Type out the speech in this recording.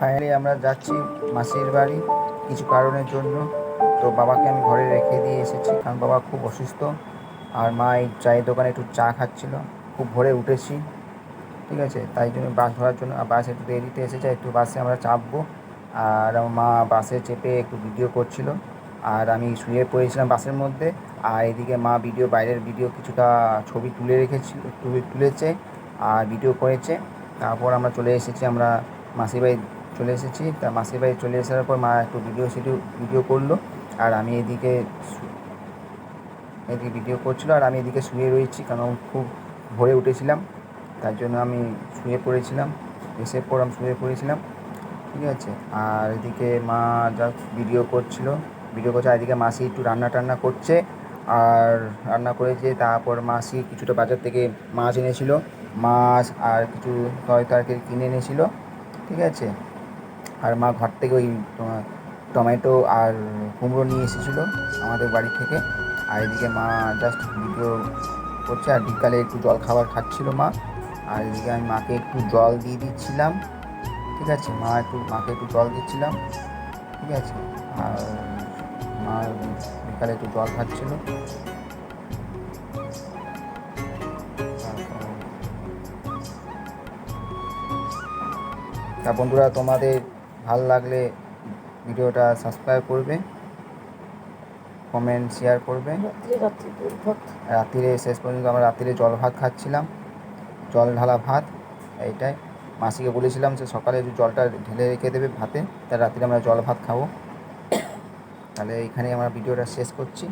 Finally আমরা যাচ্ছি মাসির বাড়ি কিছু কারণের জন্য। তো বাবাকে আমি ঘরে রেখে দিয়ে এসেছি, কারণ বাবা খুব অসুস্থ। আর মা এই চায়ের দোকানে একটু চা খাচ্ছিল, খুব ভোরে উঠেছি। ঠিক আছে, তাই জন্য বাস ধরার জন্য বাস একটু দেরিতে এসেছে, একটু বাসে আমরা চাপবো। আর আমার মা বাসে চেপে একটু ভিডিও করছিল। আর আমি শুয়ে পড়েছিলাম বাসের মধ্যে। আর এদিকে মা ভিডিও বাইরের ভিডিও কিছুটা ছবি তুলে রেখেছিল, তুলে তুলেছে, আর ভিডিও করেছে। তারপর আমরা চলে এসেছি আমরা মাসির বাড়ি চলে এসেছি। তা মাসির বাড়ি চলে আসার পর মা একটু ভিডিও সিডিও ভিডিও করল। আর আমি এদিকে এদিকে ভিডিও করছিল। আর আমি এদিকে শুয়ে রয়েছি কারণ খুব ভোরে উঠেছিলাম। তার জন্য আমি শুয়ে পড়েছিলাম। এসে পর আমি শুয়ে পড়েছিলাম। ঠিক আছে? আর এদিকে মা যা ভিডিও করছিল ভিডিও করছে। আর এদিকে মাসি একটু রান্না টান্না করছে। আর রান্না করেছে। তারপর মাসি কিছুটা বাজার থেকে মাছ এনেছিল। মাছ আর কিছু তরি তরকারি কিনে এনেছিল। ঠিক আছে? আর মা ঘর থেকে ওই টমেটো আর কুমড়ো নিয়ে এসেছিল আমাদের বাড়ি থেকে। আর এদিকে মা জাস্ট ভিডিও করছে আর বিকালে একটু জল খাবার খাচ্ছিল মা। আর এদিকে আমি মাকে একটু জল দিয়ে দিচ্ছিলাম, ঠিক আছে? মা একটু, মাকে একটু জল দিচ্ছিলাম, ঠিক আছে? আর মা বিকালে একটু জল খাচ্ছিল। তা বন্ধুরা, তোমাদের ভালো লাগলে ভিডিওটা সাবস্ক্রাইব করবে কমেন্ট শেয়ার করবে। রাত্রিরে শেষ পর্যন্ত আমরা রাত্রিরে জল ভাত খাচ্ছিলাম জল ঢালা ভাত এইটাই। মাসিকে বলেছিলাম যে সকালে জলটা ঢেলে রেখে দেবে ভাতে তাই রাত্রে আমরা জল ভাত খাব। তাহলে এইখানেই আমরা ভিডিওটা শেষ করছি।